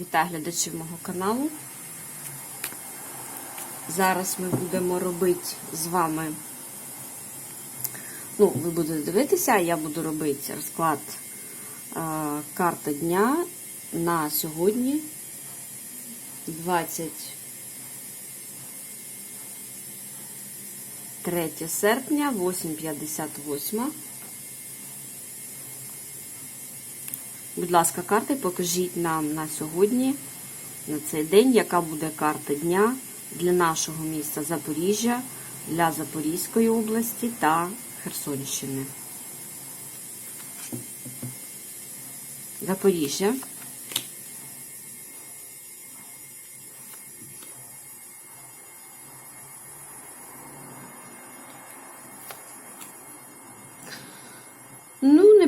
Вітаю глядачів мого каналу. Зараз ми будемо робити з вами, ну, ви будете дивитися, я буду робити розклад е, карта дня на сьогодні 23 серпня, 8.58. Будь ласка, карти, покажіть нам на сьогодні, на цей день, яка буде карта дня для нашого міста Запоріжжя, для Запорізької області та Херсонщини. Запоріжжя.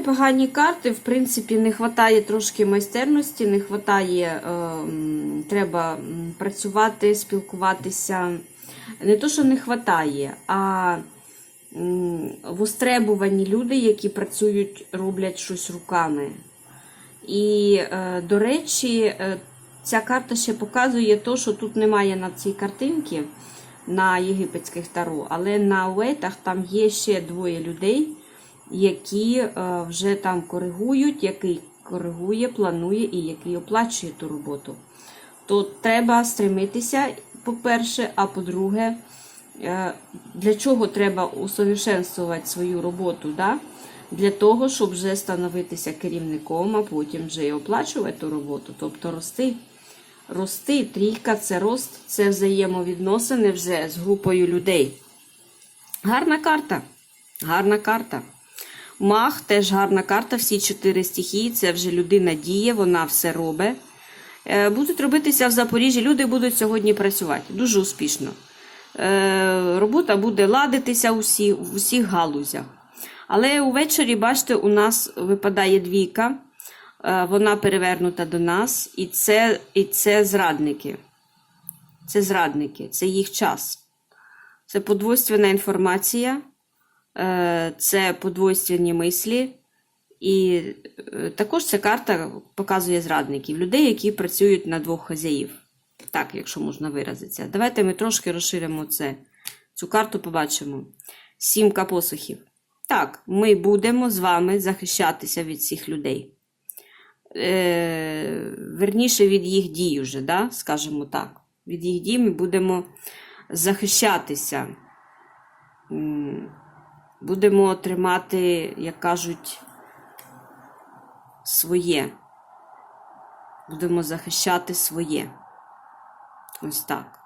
Непогані карти. В принципі, не вистачає трошки майстерності, не вистачає, е, треба працювати, спілкуватися. Не то, що не вистачає, а востребувані люди, які працюють, роблять щось руками. І, е, до речі, е, ця карта ще показує те, що тут немає на цій картинці на єгипетських таро, але на уейтах там є ще двоє людей які е, вже там коригують, який коригує, планує і який оплачує ту роботу. То треба стремитися, по-перше, а по-друге, е, для чого треба усовершенствувати свою роботу? Да? Для того, щоб вже становитися керівником, а потім вже і оплачувати ту роботу, тобто рости. Рости, трійка це рост, це взаємовідносини вже з групою людей. Гарна карта. Гарна карта. Мах теж гарна карта, всі чотири стихії. Це вже людина діє, вона все робить. Е, Будуть робитися в Запоріжжі. Люди будуть сьогодні працювати дуже успішно. Е, Робота буде ладитися усі, в усіх галузях. Але увечері, бачите, у нас випадає двійка, е, вона перевернута до нас, і це, і це зрадники. Це зрадники, це їх час. Це подвойственна інформація. Е, це подвойственні мислі, і е, також ця карта показує зрадників, людей, які працюють на двох хазяїв. Так, якщо можна виразитися. Давайте ми трошки розширимо це. Цю карту побачимо. Сімка посухів. Так, ми будемо з вами захищатися від цих людей. Е, Верніше від їх дій уже, да? скажімо так. Від їх дій ми будемо захищатися. Будемо тримати, як кажуть, своє. Будемо захищати своє. Ось так.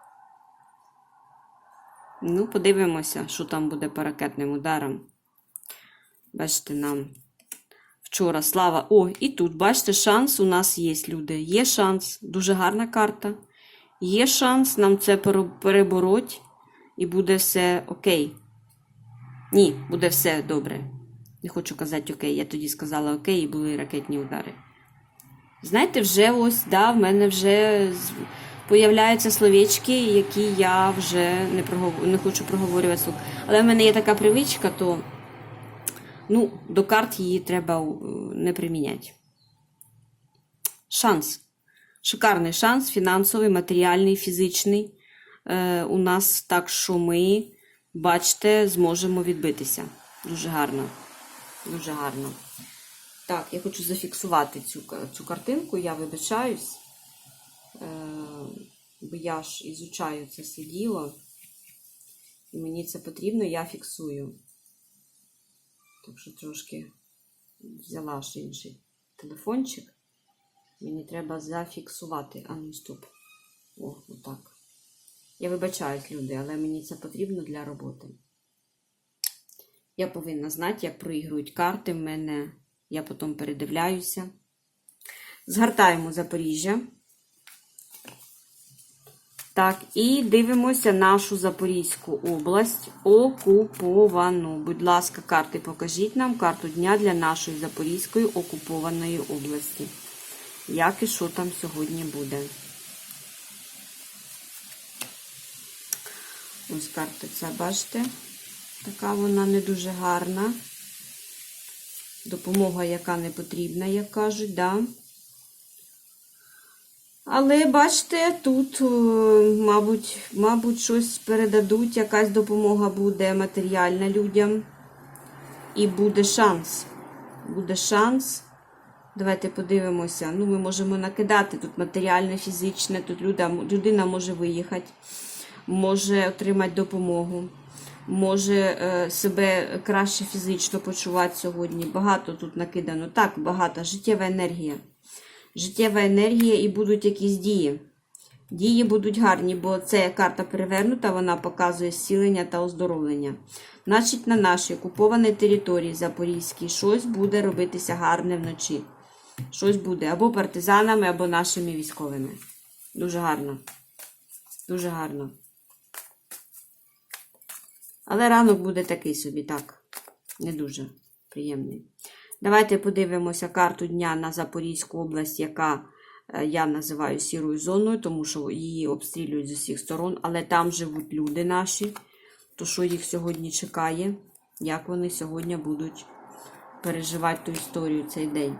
Ну, подивимося, що там буде по ракетним ударам. Бачите, нам вчора слава. О, і тут, бачите, шанс у нас є, люди. Є шанс. Дуже гарна карта. Є шанс нам це перебороть, і буде все окей. Ні, буде все добре. Не хочу казати окей. Я тоді сказала окей, і були ракетні удари. Знаєте, вже ось, да, в мене вже появляються словечки, які я вже не, прогов... не хочу проговорювати. вслух. Але в мене є така привичка, то ну, до карт її треба е, не приміняти. Шанс. Шикарний шанс, фінансовий, матеріальний, фізичний. Е, у нас так, що ми, бачите, зможемо відбитися. Дуже гарно. Дуже гарно. Так, я хочу зафіксувати цю, цю картинку, я вибачаюсь, е, бо я ж ізучаю це все діло, і мені це потрібно, я фіксую. Так що трошки взяла ще інший телефончик. Мені треба зафіксувати. А ну стоп. О, отак. Я вибачаюсь, люди, але мені це потрібно для роботи. Я повинна знати, як проігрують карти в мене. Я потім передивляюся. Згортаємо Запоріжжя. Так, і дивимося нашу Запорізьку область окуповану. Будь ласка, карти покажіть нам карту дня для нашої Запорізької окупованої області. Як і що там сьогодні буде? Ось карта ця, бачите? Така вона не дуже гарна. Допомога, яка не потрібна, як кажуть, да? Але бачите, тут, е, мабуть, мабуть, щось передадуть, якась допомога буде матеріальна людям. І буде шанс. Буде шанс. Давайте подивимося. Ну, ми можемо накидати тут матеріальне, фізичне, тут людина може виїхати, може отримати допомогу, може е, себе краще фізично почувати сьогодні. Багато тут накидано. Так, багато. Життєва енергія. Життєва енергія і будуть якісь дії. Дії будуть гарні, бо це карта перевернута, вона показує зцілення та оздоровлення. Значить, на нашій окупованій території Запорізькій щось буде робитися гарне вночі. Щось буде або партизанами, або нашими військовими. Дуже гарно. Дуже гарно. Але ранок буде такий собі, так. Не дуже приємний. Давайте подивимося карту дня на Запорізьку область, яка е, я називаю сірою зоною, тому що її обстрілюють з усіх сторон, але там живуть люди наші. То що їх сьогодні чекає, як вони сьогодні будуть переживати ту історію цей день.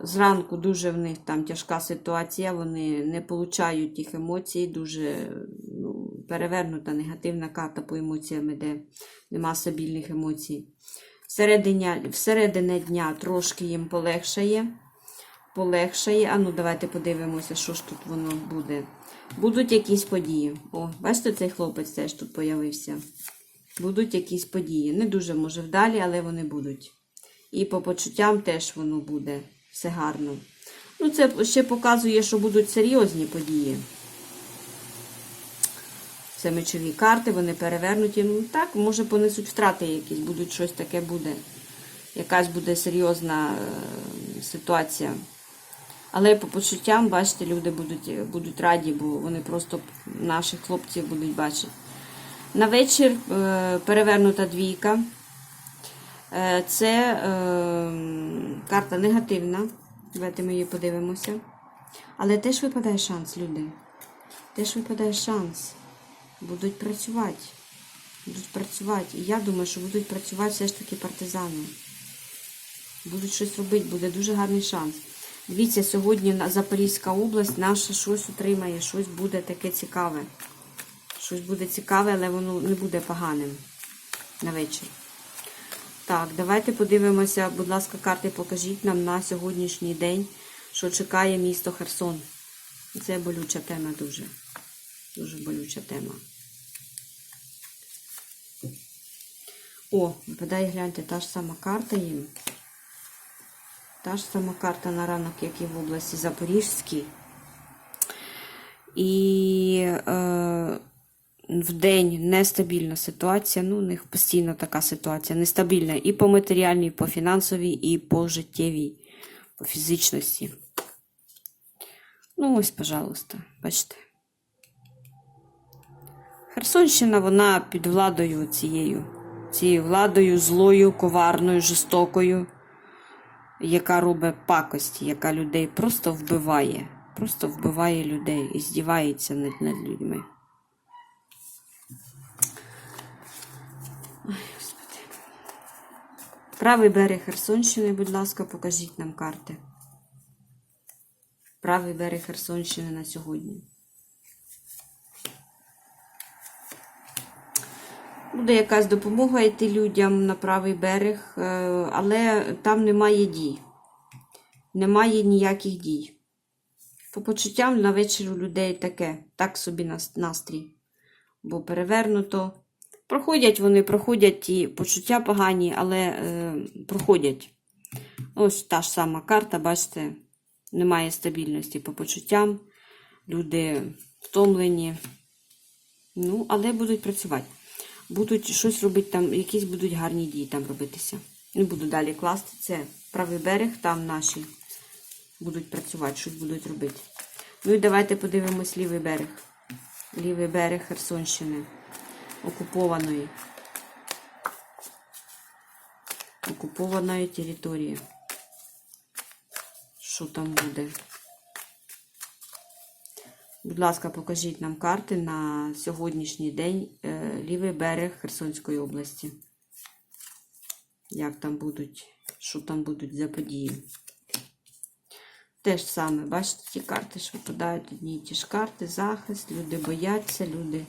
Зранку дуже в них там тяжка ситуація, вони не получають тих емоцій, дуже перевернута негативна карта по емоціям іде, нема стабільних емоцій. Всередині, всередині дня трошки їм полегшає. Полегшає. А ну, давайте подивимося, що ж тут воно буде. Будуть якісь події. О, бачите, цей хлопець теж тут появився. Будуть якісь події. Не дуже, може, вдалі, але вони будуть. І по почуттям теж воно буде. Все гарно. Ну, це ще показує, що будуть серйозні події. Це мечові карти, вони перевернуті. Ну так, може понесуть втрати якісь, будуть щось таке буде. Якась буде серйозна е, ситуація. Але по почуттям, бачите, люди будуть, будуть раді, бо вони просто наших хлопців будуть бачити. На вечір е, перевернута двійка. Е, це е, карта негативна. Давайте ми її подивимося. Але теж випадає шанс, люди. Теж випадає шанс. Будуть працювати. Будуть працювати. І я думаю, що будуть працювати все ж таки партизани. Будуть щось робити, буде дуже гарний шанс. Дивіться, сьогодні Запорізька область наша щось отримає, щось буде таке цікаве. Щось буде цікаве, але воно не буде поганим на вечір. Так, давайте подивимося, будь ласка, карти покажіть нам на сьогоднішній день, що чекає місто Херсон. Це болюча тема дуже. Дуже болюча тема. О, випадає, гляньте, та ж сама карта їм. Та ж сама карта на ранок, як і в області Запорізькій. І е, в день нестабільна ситуація. Ну, у них постійно така ситуація. Нестабільна і по матеріальній, і по фінансовій, і по життєвій, по фізичності. Ну, ось, пожалуйста, бачите. Херсонщина, вона під владою цією. Цією владою злою, коварною, жорстокою, яка робить пакості, яка людей просто вбиває. Просто вбиває людей і здівається над, над людьми. Правий берег Херсонщини, будь ласка, покажіть нам карти. Правий берег Херсонщини на сьогодні. Буде якась допомога йти людям на правий берег, е, але там немає дій. Немає ніяких дій. По почуттям на вечір у людей таке, так собі настрій. Бо перевернуто. Проходять вони, проходять ті почуття погані, але е, проходять. Ось та ж сама карта, бачите, немає стабільності по почуттям. Люди втомлені. Ну, але будуть працювати. Будуть щось робити там, якісь будуть гарні дії там робитися. Не буду далі класти. Це правий берег, там наші будуть працювати, щось будуть робити. Ну і давайте подивимось лівий берег. Лівий берег Херсонщини. Окупованої. Окупованої території. Що там буде? Будь ласка, покажіть нам карти на сьогоднішній день е, лівий берег Херсонської області. Як там будуть, що там будуть за події? Те ж саме, бачите, ті карти ж випадають одні і ті ж карти, захист, люди бояться, люди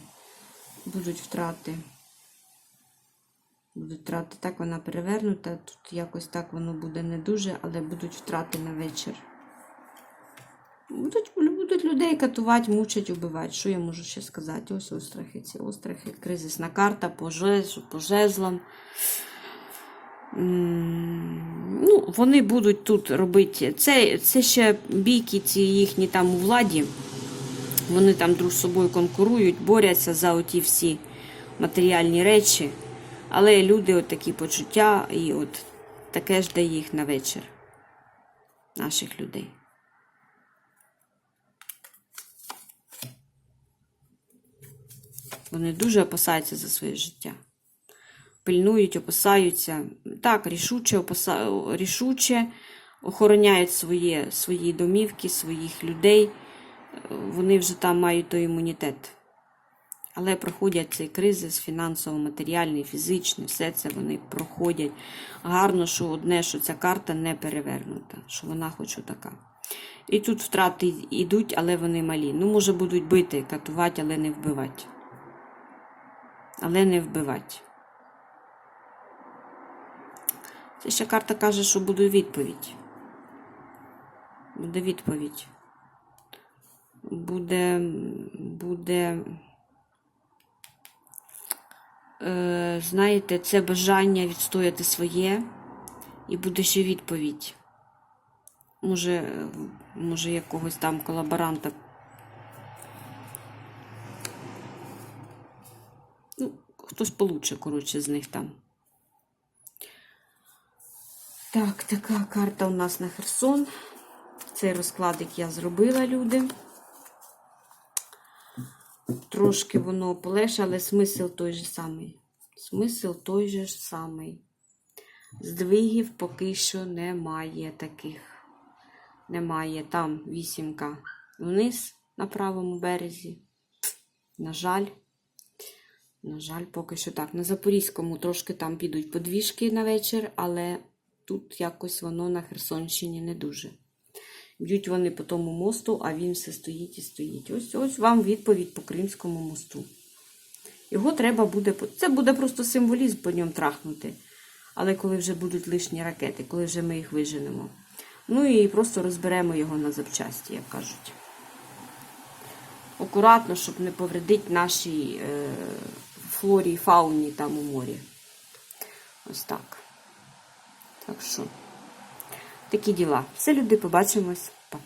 будуть втрати. Будуть втрати. Так вона перевернута. Тут якось так воно буде не дуже, але будуть втрати на вечір. Будуть, будуть людей катувати, мучать, убивати. Що я можу ще сказати? Ось острахи, ці острахи, кризисна карта по, жез, по жезлам. Ну, вони будуть тут робити. Це, це ще бійки ці їхні там у владі. Вони там друг з собою конкурують, борються за оті всі матеріальні речі. Але люди от такі почуття, і от таке жде їх на вечір. Наших людей. Вони дуже опасаються за своє життя. Пильнують, опасаються. Так, рішуче, опаса... рішуче охороняють своє, свої домівки, своїх людей. Вони вже там мають той імунітет. Але проходять цей кризис фінансово-матеріальний, фізичний, все це вони проходять. Гарно, що одне, що ця карта не перевернута, що вона хоч така. І тут втрати йдуть, але вони малі. Ну, може, будуть бити, катувати, але не вбивати. Але не вбивати. Це ще карта каже, що буде відповідь. Буде відповідь. Буде. буде. Е, знаєте, це бажання відстояти своє, і буде ще відповідь. Може, може якогось там колаборанта. Ну, хтось получше, коротше, з них там. Так, така карта у нас на Херсон. Цей розкладик я зробила, люди. Трошки воно полегше, але смисл той же самий. Смисл той же самий. Здвигів поки що немає таких. Немає. Там вісімка вниз на правому березі. На жаль. На жаль, поки що так. На Запорізькому трошки там підуть подвіжки на вечір, але тут якось воно на Херсонщині не дуже. Б'ють вони по тому мосту, а він все стоїть і стоїть. Ось ось вам відповідь по Кримському мосту. Його треба буде. Це буде просто символізм по ньому трахнути. Але коли вже будуть лишні ракети, коли вже ми їх виженемо. Ну і просто розберемо його на запчасті, як кажуть. Акуратно, щоб не повредити нашій е, флорі і фауні там у морі. Ось так. Так що. Такі діла. Все, люди, побачимось. Па.